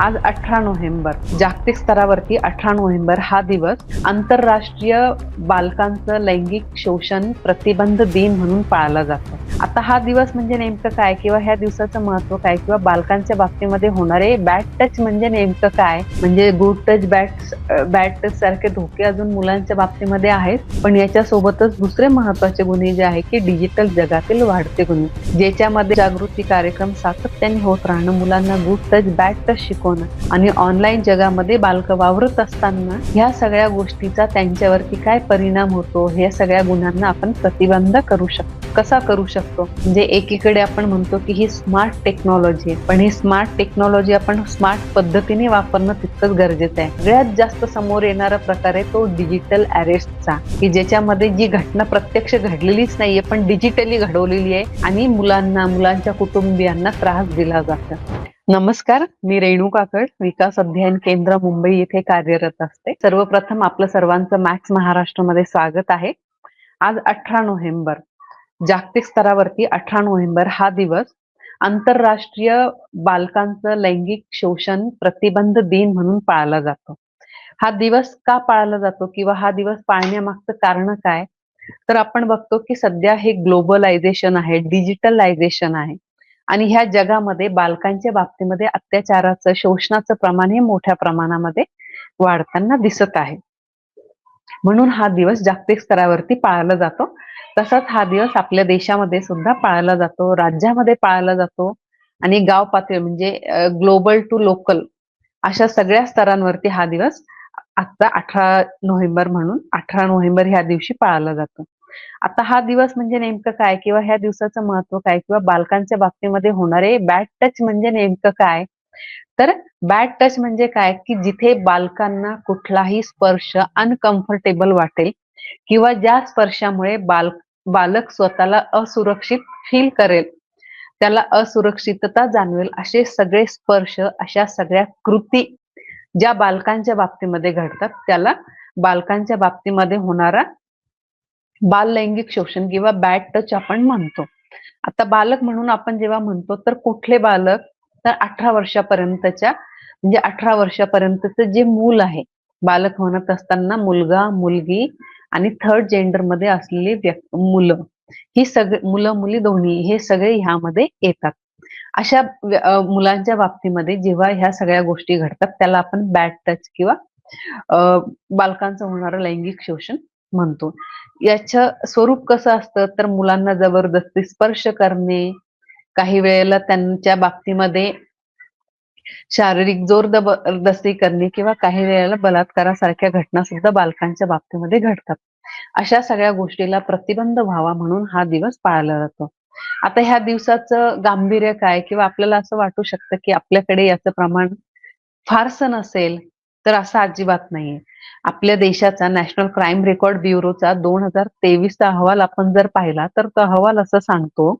आज अठरा नोव्हेंबर. जागतिक स्तरावरती अठरा नोव्हेंबर हा दिवस आंतरराष्ट्रीय बालकांचं लैंगिक शोषण प्रतिबंध दिन म्हणून पाळला जातो. आता हा दिवस म्हणजे नेमकं काय? किंवा ह्या दिवसाचं महत्त्व काय? किंवा बालकांच्या बाबतीमध्ये होणारे बॅट टच म्हणजे नेमकं काय? म्हणजे good touch bad bad touch सारखे धोके अजून मुलांच्या बाबतीमध्ये आहेत. पण याच्या सोबतच दुसरे महत्त्वाचे गुन्हे जे आहे की डिजिटल जगातील वाढते गुन्हे. ज्याच्यामध्ये जागृती कार्यक्रम सातत्याने होत राहणं मुलांना गुड टच बॅट टच शिकवणं आणि ऑनलाईन जगामध्ये बालक वावरत असताना ह्या सगळ्या गोष्टीचा त्यांच्यावरती काय परिणाम होतो? ह्या सगळ्या गुन्ह्यांना आपण प्रतिबंध करू शकतो. कसा करू शकतो? म्हणजे एकीकडे आपण म्हणतो की ही स्मार्ट टेक्नॉलॉजी आहे. पण ही स्मार्ट टेक्नॉलॉजी आपण स्मार्ट पद्धतीने वापरणं तितकंच गरजेचं आहे. सगळ्यात जास्त समोर येणारा प्रकार आहे तो डिजिटल अरेस्टचा की ज्याच्यामध्ये जी घटना प्रत्यक्ष घडलेलीच नाहीये पण डिजिटली घडवलेली आहे आणि मुलांना मुलांच्या कुटुंबियांना त्रास दिला जातो. नमस्कार मी रेणू काकड विकास अध्ययन केंद्र मुंबई येथे कार्यरत असते. सर्वप्रथम आपलं सर्वांचं मॅक्स महाराष्ट्रामध्ये स्वागत आहे. आज अठरा नोव्हेंबर जागतिक स्तरावरती अठरा नोव्हेंबर हा दिवस आंतरराष्ट्रीय बालकांचं लैंगिक शोषण प्रतिबंध दिन म्हणून पाळला जातो. हा दिवस का पाळला जातो किंवा हा दिवस पाळण्यामागचं कारण काय? तर आपण बघतो की सध्या हे ग्लोबलायझेशन आहे डिजिटलायझेशन आहे आणि ह्या जगामध्ये बालकांच्या बाबतीमध्ये अत्याचाराचं शोषणाचं प्रमाण हे मोठ्या प्रमाणामध्ये वाढताना दिसत आहे. म्हणून हा दिवस जागतिक स्तरावरती पाळला जातो. तसाच हा दिवस आपल्या देशामध्ये सुद्धा पाळला जातो राज्यामध्ये पाळला जातो आणि गाव पातळी म्हणजे ग्लोबल टू लोकल अशा सगळ्या स्तरांवरती हा दिवस आता अठरा नोव्हेंबर म्हणून अठरा नोव्हेंबर ह्या दिवशी पाळला जातो. आता हा दिवस म्हणजे नेमकं काय किंवा ह्या दिवसाचं महत्त्व काय किंवा बालकांच्या बाबतीमध्ये होणारे बॅड टच म्हणजे नेमकं काय? तर बॅड टच म्हणजे काय? की जिथे बालकांना कुठलाही स्पर्श अनकम्फर्टेबल वाटेल किंवा ज्या स्पर्शामुळे बाल बालक स्वतःला असुरक्षित फील करेल त्याला असुरक्षितता जाणवेल असे सगळे स्पर्श अशा सगळ्या कृती ज्या बालकांच्या बाबतीमध्ये घडतात त्याला बालकांच्या बाबतीमध्ये होणारा बाल लैंगिक शोषण किंवा बॅड टच आपण म्हणतो. आता बालक म्हणून आपण जेव्हा म्हणतो तर कुठले बालक तर अठरा वर्षापर्यंतच्या म्हणजे अठरा वर्षापर्यंतचं जे मूल आहे बालक म्हणत असताना मुलगा मुलगी आणि थर्ड जेंडरमध्ये असलेली व्यक्ती मुलं. ही सगळी मुलं मुली दोन्ही हे सगळे ह्यामध्ये येतात. अशा मुलांच्या बाबतीमध्ये जेव्हा ह्या सगळ्या गोष्टी घडतात त्याला आपण बॅड टच किंवा बालकांचं होणारं लैंगिक शोषण म्हणतो. याचं स्वरूप कसं असतं? तर मुलांना जबरदस्ती स्पर्श करणे काही वेळेला त्यांच्या बाबतीमध्ये शारीरिक जोर जबरदस्ती करणे किंवा काही वेळेला बलात्कारासारख्या घटना सुद्धा बालकांच्या बाबतीमध्ये घडतात. अशा सगळ्या गोष्टीला प्रतिबंध व्हावा म्हणून हा दिवस पाळला जातो. आता ह्या दिवसाचं गांभीर्य काय किंवा आपल्याला असं वाटू शकतं की आपल्याकडे याचं प्रमाण फारसं नसेल तर असं अजिबात नाहीये. आपल्या देशाचा नॅशनल क्राईम रेकॉर्ड ब्युरोचा दोन हजार तेवीसचा अहवाल आपण जर पाहिला तर तो अहवाल असं सांगतो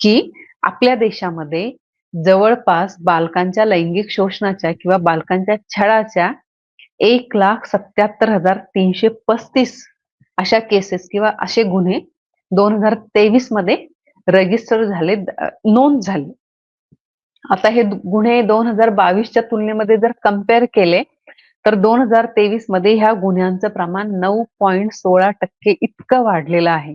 की आपल्या देशामध्ये जवळपास बालकांच्या लैंगिक शोषणाच्या किंवा बालकांच्या छळाच्या एक लाख सत्याहत्तर हजार तीनशे पस्तीस अशा केसेस किंवा असे गुन्हे दोन हजार तेवीसमध्ये रजिस्टर झाले नोंद झाली. आता हे गुन्हे दोन हजार बावीसच्या तुलनेमध्ये जर कंपेअर केले तर दोन हजार तेवीसमध्ये ह्या गुन्ह्यांचं प्रमाण नऊ पॉईंट सोळा टक्के इतकं वाढलेलं आहे.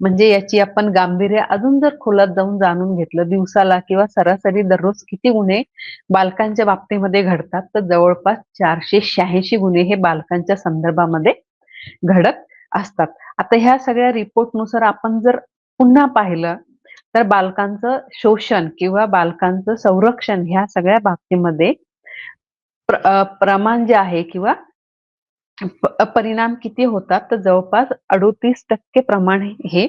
म्हणजे याची आपण गांभीर्य अजून जर खोलात जाऊन जाणून घेतलं दिवसाला किंवा सरासरी दररोज किती गुन्हे बालकांच्या बाबतीमध्ये घडतात तर जवळपास चारशे शहाऐंशी गुन्हे हे बालकांच्या संदर्भामध्ये घडत असतात. आता ह्या सगळ्या रिपोर्टनुसार आपण जर पुन्हा पाहिलं तर बालकांचं शोषण किंवा बालकांचं संरक्षण ह्या सगळ्या बाबतीमध्ये प्र प्रमाण जे आहे किंवा परिणाम किती होतात? तर जवळपास अडोतीस टक्के प्रमाण हे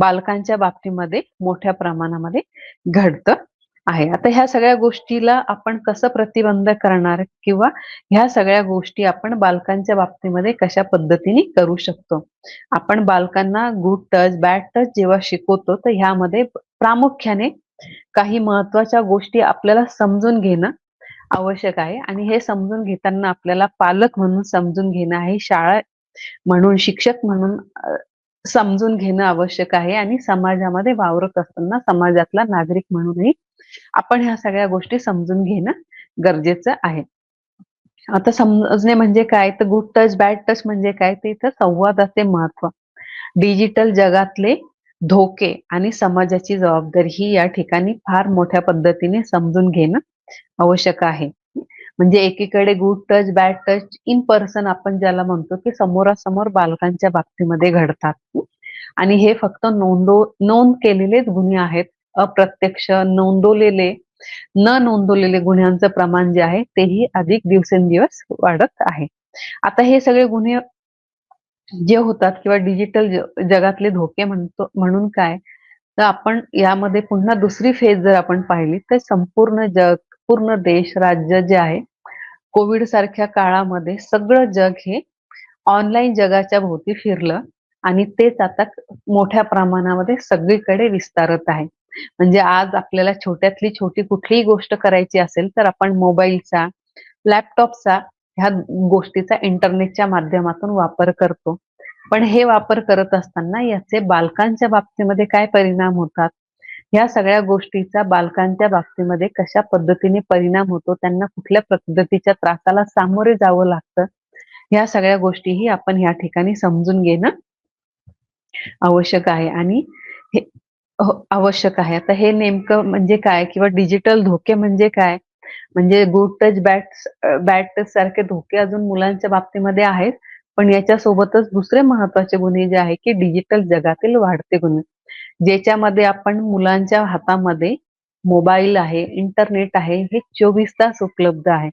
बालकांच्या बाबतीमध्ये मोठ्या प्रमाणामध्ये घडतं आहे. आता ह्या सगळ्या गोष्टीला आपण कसं प्रतिबंध करणार किंवा ह्या सगळ्या गोष्टी आपण बालकांच्या बाबतीमध्ये कशा पद्धतीने करू शकतो? आपण बालकांना गुड टच बॅड टच जेव्हा शिकवतो तर ह्यामध्ये प्रामुख्याने काही महत्त्वाच्या गोष्टी आपल्याला समजून घेणं आवश्यक आहे. आणि हे समजून घेताना आपल्याला पालक म्हणून समजून घेणं आहे शाळा म्हणून शिक्षक म्हणून समजून घेणं आवश्यक आहे. आणि समाजामध्ये वावरत असताना समाजातला नागरिक म्हणूनही आपण ह्या सगळ्या गोष्टी समजून घेणं गरजेचं आहे. आता समजणे म्हणजे काय? तर गुड टच बॅड टच म्हणजे काय? ते इथं संवादाचे महत्त्व. डिजिटल जगातले धोके आणि समाजाची जबाबदारी ही या ठिकाणी फार मोठ्या पद्धतीने समजून घेणं आवश्यक आहे. म्हणजे एकीकडे good touch bad touch in person आपण ज्याला म्हणतो की समोरासमोर बालकांच्या बाबतीमध्ये घडतात. आणि हे फक्त नोंदो नोंद केलेलेच गुन्हे आहेत. अप्रत्यक्ष नोंदवलेले न नोंदवलेले गुन्ह्यांचं प्रमाण जे आहे तेही अधिक दिवसेंदिवस वाढत आहे. आता हे सगळे गुन्हे जे होतात किंवा डिजिटल जगातले धोके म्हणतो म्हणून काय? तर आपण यामध्ये पुन्हा दुसरी फेज जर आपण पाहिली तर संपूर्ण जग पूर्ण देश राज्य जे आहे कोविड सारख्या काळामध्ये सगळं जग हे ऑनलाईन जगाच्या भोवती फिरलं आणि तेच आता मोठ्या प्रमाणामध्ये सगळीकडे विस्तारत आहे. म्हणजे आज आपल्याला छोट्यातली छोटी कुठलीही गोष्ट करायची असेल तर आपण मोबाईलचा लॅपटॉपचा ह्या गोष्टीचा इंटरनेटच्या माध्यमातून वापर करतो. पण हे वापर करत असताना याचे बालकांच्या बाबतीमध्ये काय परिणाम होतात? ह्या सगळ्या गोष्टीचा बालकांच्या बाबतीमध्ये कशा पद्धतीने परिणाम होतो त्यांना कुठल्या पद्धतीच्या त्रासाला सामोरे जावं लागतं ह्या सगळ्या गोष्टीही आपण ह्या ठिकाणी समजून घेणं आवश्यक आहे. आणि हे हो, आवश्यक आहे. आता हे नेमकं म्हणजे काय? किंवा डिजिटल धोके म्हणजे काय? म्हणजे good touch bad bad touch सारखे धोके अजून मुलांच्या बाबतीमध्ये आहेत पण याच्या सोबतच दुसरे महत्त्वाचे गुन्हे जे आहे की डिजिटल जगातील वाढते गुन्हे. ज्याच्यामध्ये आपण मुलांच्या हातामध्ये मोबाईल आहे इंटरनेट आहे हे चोवीस तास उपलब्ध आहे.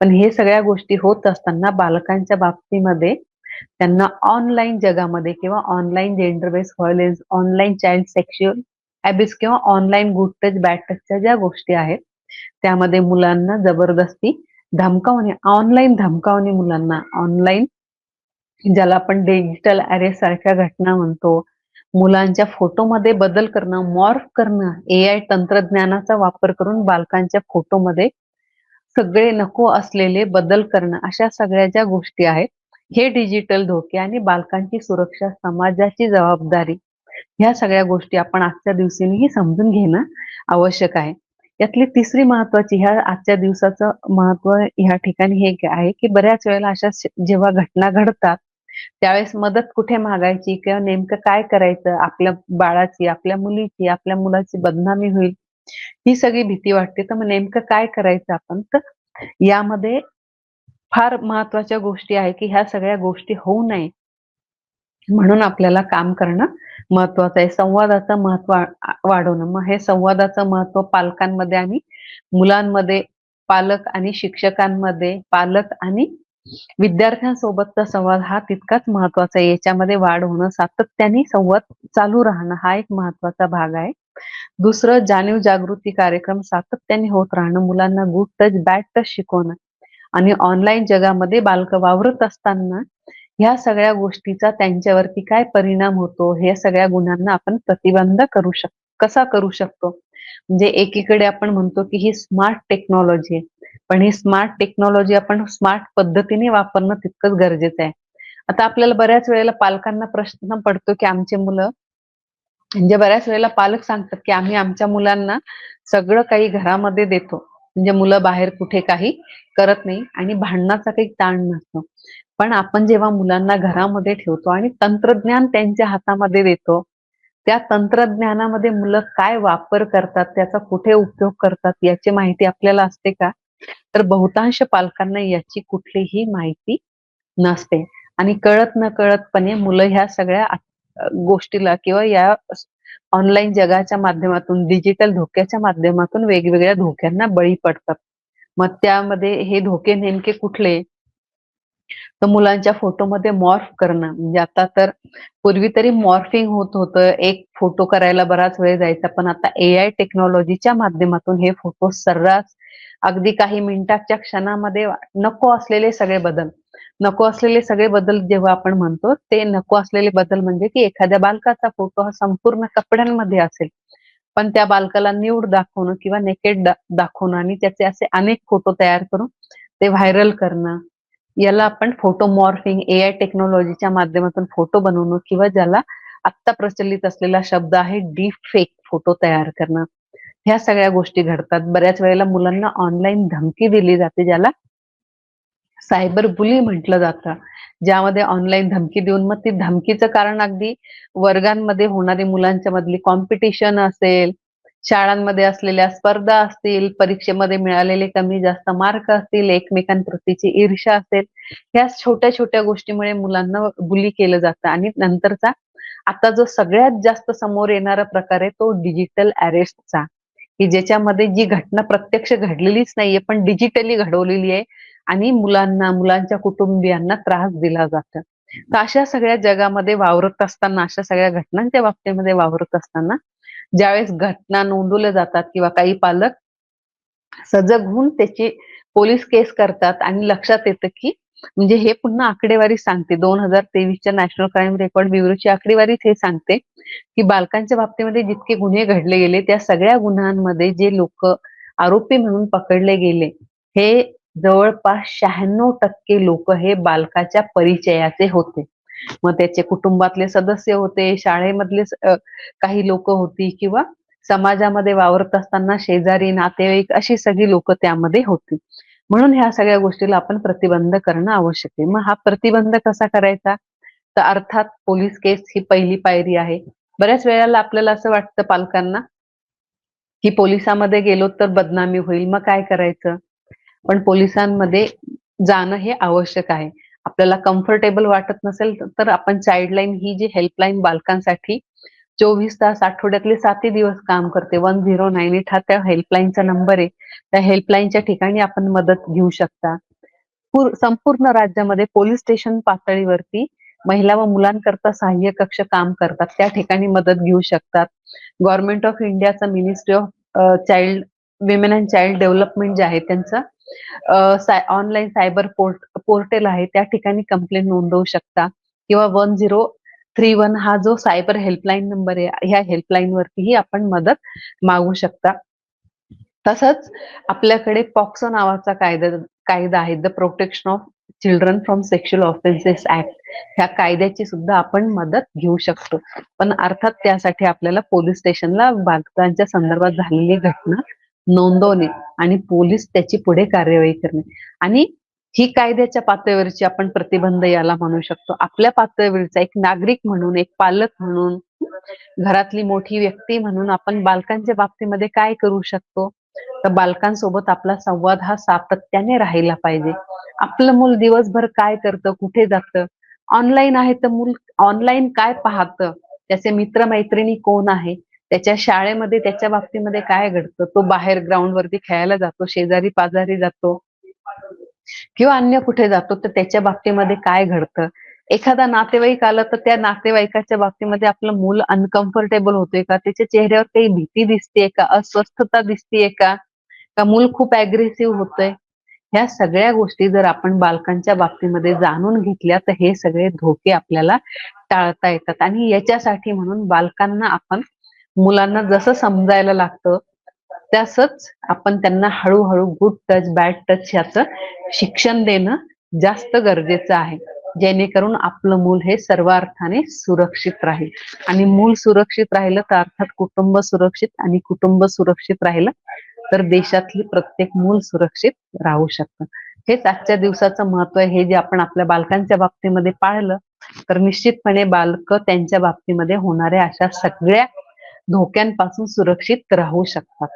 पण हे सगळ्या गोष्टी होत असताना बालकांच्या बाबतीमध्ये त्यांना ऑनलाईन जगामध्ये किंवा online gender base violence online child sexual abuse किंवा ऑनलाईन गुड टच बॅड टचच्या ज्या गोष्टी आहेत त्यामध्ये मुलांना जबरदस्ती धमकावणे ऑनलाईन धमकावणे मुलांना. ऑनलाईन ज्याला आपण डिजिटल अरे सारख्या घटना म्हणतो मुलांच्या फोटोमध्ये बदल करणं मॉर्फ करणं ए आय तंत्रज्ञानाचा वापर करून बालकांच्या फोटोमध्ये सगळे नको असलेले बदल करणं अशा सगळ्या ज्या गोष्टी आहेत हे डिजिटल धोके आणि बालकांची सुरक्षा समाजाची जबाबदारी ह्या सगळ्या गोष्टी आपण आजच्या दिवसांनीही समजून घेणं आवश्यक आहे. यातली तिसरी महत्वाची ह्या आजच्या दिवसाचं महत्त्व ह्या ठिकाणी हे आहे की बऱ्याच वेळेला अशा जेव्हा घटना घडतात त्यावेळेस मदत कुठे मागायची किंवा नेमकं काय करायचं? आपल्या बाळाची आपल्या मुलीची आपल्या मुलाची बदनामी होईल ही सगळी भीती वाटते. तर मग नेमकं काय करायचं आपण? तर यामध्ये फार महत्त्वाच्या गोष्टी आहे की ह्या सगळ्या गोष्टी होऊ नये म्हणून आपल्याला काम करणं महत्वाचं आहे. संवादाचं महत्त्व वाढवणं. मग हे संवादाचं महत्त्व पालकांमध्ये आणि मुलांमध्ये पालक आणि शिक्षकांमध्ये पालक आणि विद्यार्थ्यांसोबतचा संवाद हा तितकाच महत्त्वाचा आहे. याच्यामध्ये वाढ होणं सातत्याने संवाद चालू राहणं हा एक महत्त्वाचा भाग आहे. दुसरं जाणीव जागृती कार्यक्रम सातत्याने होत राहणं मुलांना गुड टच बॅड टच शिकवणं आणि ऑनलाईन जगामध्ये बालक वावरत असताना ह्या सगळ्या गोष्टीचा त्यांच्यावरती काय परिणाम होतो हे सगळ्या गुणांना आपण प्रतिबंध करू शक कसा करू शकतो? म्हणजे एकीकडे आपण म्हणतो की ही स्मार्ट टेक्नॉलॉजी आहे. पण ही स्मार्ट टेक्नॉलॉजी आपण स्मार्ट पद्धतीने वापरणं तितकंच गरजेचं आहे. आता आपल्याला बऱ्याच वेळेला पालकांना प्रश्न पडतो की आमचे मुलं म्हणजे बऱ्याच वेळेला पालक सांगतात की आम्ही आमच्या मुलांना सगळं काही घरामध्ये देतो. म्हणजे मुलं बाहेर कुठे काही करत नाही आणि भांडणाचा काही ताण नसतो. पण आपण जेव्हा मुलांना घरामध्ये ठेवतो आणि तंत्रज्ञान त्यांच्या हातामध्ये देतो त्या तंत्रज्ञानामध्ये मुलं काय वापर करतात त्याचा कुठे उपयोग करतात याची माहिती आपल्याला असते का? तर बहुतांश पालकांना याची कुठलीही माहिती नसते. आणि कळत न कळतपणे मुलं ह्या सगळ्या गोष्टीला किंवा या ऑनलाईन जगाच्या माध्यमातून डिजिटल धोक्याच्या माध्यमातून वेगवेगळ्या धोक्यांना बळी पडतात. मग त्यामध्ये हे धोके नेमके कुठले? तर मुलांच्या फोटोमध्ये मॉर्फ करणं. म्हणजे आता तर पूर्वी तरी मॉर्फिंग होत होतं. एक फोटो करायला बराच वेळ जायचा. पण आता ए आय टेक्नॉलॉजीच्या माध्यमातून हे फोटो सर्रास अगदी काही मिनिटाच्या क्षणामध्ये नको असलेले सगळे बदल. नको असलेले सगळे बदल जेव्हा आपण म्हणतो ते नको असलेले बदल म्हणजे की एखाद्या बालकाचा फोटो हा संपूर्ण कपड्यांमध्ये असेल. पण त्या बालकाला न्यूड दाखवणं किंवा नेकेड दाखवणं आणि त्याचे असे अनेक फोटो तयार करून ते व्हायरल करणं याला आपण फोटो मॉर्फिंग ए आय टेक्नॉलॉजीच्या माध्यमातून फोटो बनवणं किंवा ज्याला आत्ता प्रचलित असलेला शब्द आहे डीप फेक फोटो तयार करणं. ह्या सगळ्या गोष्टी घडतात. बऱ्याच वेळेला मुलांना ऑनलाईन धमकी दिली जाते ज्याला सायबर बुली म्हटलं जातं. ज्यामध्ये ऑनलाईन धमकी देऊन मग ती धमकीचं कारण अगदी वर्गांमध्ये होणारी मुलांच्या मधली कॉम्पिटिशन असेल शाळांमध्ये असलेल्या स्पर्धा असतील परीक्षेमध्ये मिळालेले कमी जास्त मार्क असतील एकमेकांप्रतीची ईर्षा असेल ह्या छोट्या छोट्या गोष्टीमुळे मुलांना बुली केलं जातं. आणि नंतरचा आता जो सगळ्यात जास्त समोर येणारा प्रकार आहे तो डिजिटल अरेस्टचा की ज्याच्यामध्ये जी घटना प्रत्यक्ष घडलेलीच नाहीये पण डिजिटली घडवलेली आहे आणि मुलांना मुलांच्या कुटुंबियांना त्रास दिला जातो. तर अशा सगळ्या जगामध्ये वावरत असताना अशा सगळ्या घटनांच्या बाबतीमध्ये वावरत असताना ज्यावेळेस घटना नोंदवल्या जातात किंवा काही पालक सजग होऊन त्याची पोलीस केस करतात आणि लक्षात येतं की म्हणजे हे पुन्हा आकडेवारी सांगते. दोन हजार तेवीसच्या नॅशनल क्राईम रेकॉर्ड ब्युरोची आकडेवारीच हे सांगते की बालकांच्या बाबतीमध्ये जितके गुन्हे घडले गेले त्या सगळ्या गुन्ह्यांमध्ये जे लोक आरोपी म्हणून पकडले गेले हे जवळपास शहाण्णव टक्के लोक हे बालकाच्या परिचयाचे होते. मग त्याचे कुटुंबातले सदस्य होते शाळेमधले काही लोक होती किंवा समाजामध्ये वावरत असताना शेजारी नातेवाईक अशी सगळी लोक त्यामध्ये होती. म्हणून ह्या सगळ्या गोष्टीला आपण प्रतिबंध करणं आवश्यक आहे. मग हा प्रतिबंध कसा करायचा? तर अर्थात पोलीस केस ही पहिली पायरी आहे. बऱ्याच वेळेला आपल्याला असं वाटतं पालकांना की पोलिसांमध्ये गेलो तर बदनामी होईल. मग काय करायचं? पण पोलिसांमध्ये जाणं हे आवश्यक आहे. आपल्याला कम्फर्टेबल वाटत नसेल तर आपण चाइल्डलाईन ही जी हेल्पलाईन बालकांसाठी चोवीस तास आठवड्यातले सातही दिवस काम करते. वन झिरो नाईन एट हा त्या हेल्पलाईनचा नंबर आहे. त्या हेल्पलाईनच्या ठिकाणी आपण मदत घेऊ शकता. संपूर्ण राज्यामध्ये पोलीस स्टेशन पातळीवरती महिला व मुलांकरता सहाय्य कक्ष काम करतात. त्या ठिकाणी मदत घेऊ शकतात. गव्हर्नमेंट ऑफ इंडियाचा ministry of child women and child development जे आहे त्यांचं ऑनलाईन सायबर पोर्ट पोर्टल आहे. त्या ठिकाणी कंप्लेंट नोंदवू शकता. किंवा वन झिरो थ्री वन हा जो सायबर हेल्पलाईन नंबर आहे ह्या हेल्पलाईनवरतीही आपण मदत मागू शकता. तसंच आपल्याकडे पॉक्सो नावाचा कायदा कायदा आहे the protection of children from sexual offences act ह्या कायद्याची सुद्धा आपण मदत घेऊ शकतो. पण अर्थात त्यासाठी आपल्याला पोलीस स्टेशनला बालकांच्या संदर्भात झालेली घटना नोंदवणे आणि पोलीस त्याची पुढे कार्यवाही करणे. आणि ही कायद्याच्या पातळीवरची आपण प्रतिबंध याला म्हणू शकतो. आपल्या पातळीवरचा एक नागरिक म्हणून एक पालक म्हणून घरातली मोठी व्यक्ती म्हणून आपण बालकांच्या बाबतीमध्ये काय करू शकतो? तर बालकांसोबत आपला संवाद हा सातत्याने राहिला पाहिजे. आपलं मूल दिवसभर काय करतं? कुठे जातं? ऑनलाईन आहे तर मूल ऑनलाईन काय पाहतं? त्याचे मित्रमैत्रिणी कोण आहे? त्याच्या शाळेमध्ये त्याच्या बाबतीमध्ये काय घडतं? तो बाहेर ग्राउंड वरती खेळायला जातो शेजारी पाजारी जातो. किंवा अन्य कुठे जातो तर त्याच्या बाबतीमध्ये काय घडतं? एखादा नातेवाईक आला तर त्या नातेवाईकाच्या बाबतीमध्ये आपलं मूल अनकम्फर्टेबल होतोय का? त्याच्या चेहऱ्यावर काही भीती दिसतेय का? अस्वस्थता दिसतेय का? का मूल खूप अग्रेसिव्ह होतोय? ह्या सगळ्या गोष्टी जर आपण बालकांच्या बाबतीमध्ये जाणून घेतल्या तर हे सगळे धोके आपल्याला टाळता येतात. आणि याच्यासाठी म्हणून बालकांना आपण मुलांना जसं समजायला लागतं त्यासच आपण त्यांना हळूहळू गुड टच बॅड टच ह्याचं शिक्षण देणं जास्त गरजेचं आहे. जेणेकरून आपलं मूल हे सर्व अर्थाने सुरक्षित राहील. आणि मूल सुरक्षित राहिलं तर अर्थात कुटुंब सुरक्षित आणि कुटुंब सुरक्षित राहिलं तर देशातली प्रत्येक मूल सुरक्षित राहू शकतं. हेच आजच्या दिवसाचं महत्त्व आहे. हे जे आपण आपल्या बालकांच्या बाबतीमध्ये पाळलं तर निश्चितपणे बालक त्यांच्या बाबतीमध्ये होणाऱ्या अशा सगळ्या धोक्यांपासून सुरक्षित राहू शकतात.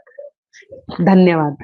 धन्यवाद.